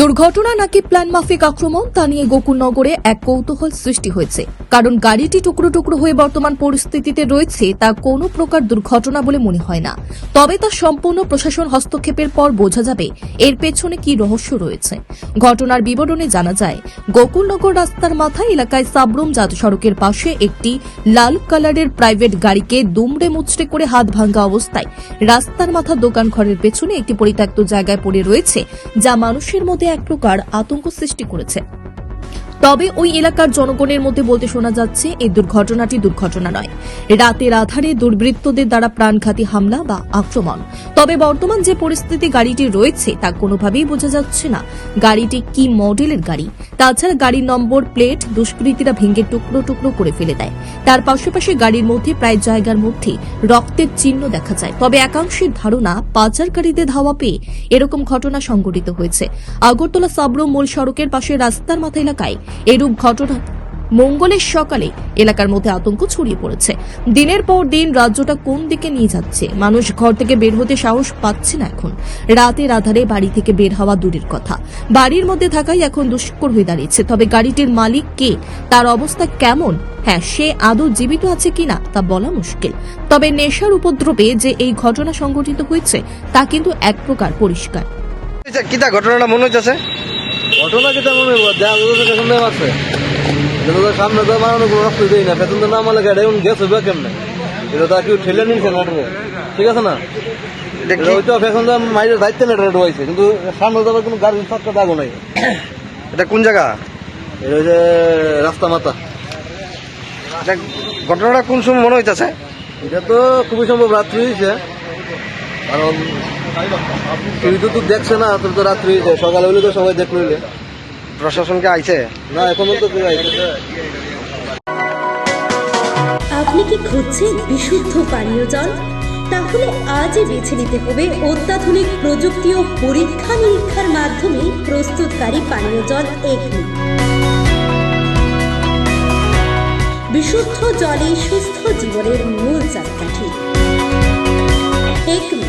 দুর্ঘটনা নাকি প্ল্যান মাফিক আক্রমণ, তা নিয়ে গোকুলনগরে এক কৌতূহল সৃষ্টি হয়েছে। কারণ গাড়িটি টুকরো টুকরো হয়ে বর্তমান পরিস্থিতিতে রয়েছে, তা কোনো প্রকার দুর্ঘটনা বলে মনে হয় না। তবে তা সম্পূর্ণ প্রশাসন হস্তক্ষেপের পর বোঝা যাবে এর পেছনে কি রহস্য রয়েছে। ঘটনার বিবরণে জানা যায়, গোকুলনগর রাস্তার মাথায় এলাকায় সাবরুম জাতীয় সড়কের পাশে একটি লাল কালারের প্রাইভেট গাড়িকে দুমড়ে মুচড়ে করে হাত ভাঙ্গা অবস্থায় রাস্তার মাথা দোকান ঘরের পেছনে একটি পরিত্যক্ত জায়গায় পড়ে রয়েছে, যা মানুষের মধ্যে এক প্রকার আতঙ্ক সৃষ্টি করেছে। তবে ওই এলাকার জনগণের মধ্যে বলতে শোনা যাচ্ছে, এই দুর্ঘটনাটি দুর্ঘটনা নয়। রাতের আধারে দুর্বৃত্তদের দ্বারা প্রাণঘাতী হামলা বা আক্রমণ। তবে বর্তমান যে পরিস্থিতি গাড়িটি রয়েছে, তা কোনোভাবেই বোঝা যাচ্ছে না। গাড়িটি কি মডেলের গাড়ি? তাছাড়া গাড়ির নম্বর, প্লেট দুষ্কৃতীরা ভেঙে টুকরো টুকরো করে ফেলে দেয়। তার পাশাপাশি গাড়ির মধ্যে প্রায় জায়গার মধ্যে রক্তের চিহ্ন দেখা যায়। তবে একাংশের ধারণা, পাচারকারীদের ধাওয়া পেয়ে এরকম ঘটনা সংঘটিত হয়েছে। আগরতলা সাবরুম মূল সড়কের পাশে রাস্তার মাথা এলাকায় এরূপ ঘটনা মঙ্গলের সকালে এলাকার মধ্যে আতঙ্ক ছড়িয়ে পড়েছে। দিনের পর দিন রাজ্যটা কোন দিকে নিয়ে যাচ্ছে? মানুষ ঘর থেকে বের হতে সাহস পাচ্ছে না এখন। রাতের আধারে বাড়ি থেকে বের হওয়া দূরের কথা। বাড়ির মধ্যে থাকাই এখন দুষ্কর হয়ে দাঁড়িয়েছে। তবে গাড়িটির মালিক কে? তার অবস্থা কেমন? হ্যাঁ সে আদৌ জীবিত আছে কিনা তা বলা মুশকিল। তবে নেশার উপদ্রবে যে এই ঘটনা সংঘটিত হয়েছে তা কিন্তু এক প্রকার পরিষ্কার। আচ্ছা, ঘটনাটা মনে হচ্ছে ঘটনা যেটা মনে হয় দেখা যাচ্ছে দিয়ে মারছে সামনে তো মারানো কোনো রাস্তা দেই না। পেছন দিয়ে না গাড়ি এখন গেছে বা কেমনে? এটা তো কেউ ঠেলে নিয়েছে নাটরে ঠিক আছে না? এটা এটা কি? হয়তো পেছন দিয়ে মাইরের দায়িত্ব না এটা হয়েছে কিন্তু সামনে তো কোনো দাগও নাই। এটা কোন জায়গা? এটা হচ্ছে রাস্তা মাথা। এটা ঘটনাটা কোন সময় মনে হইতেছে? এটা তো খুবই সম্ভব রাত্রি হয়েছে কারণ তুই তো তুই দেখছে না তোর তো রাত্রি হয়েছে। সকালে হইলে তো সবাই প্রশাসনকে আইছে? না এখনও তো কেউ আইছে। আপনি কি খুঁজছেন বিশুদ্ধ পানীয় জল? তাহলে আজই বেছে নিতে হবে অত্যাধুনিক প্রযুক্তি ও পরীক্ষা নিরীক্ষার মাধ্যমে প্রস্তুতকারী পানীয় জল এগনি বিশুদ্ধ জলে সুস্থ জীবনের মূল চাকাঠি। এগনি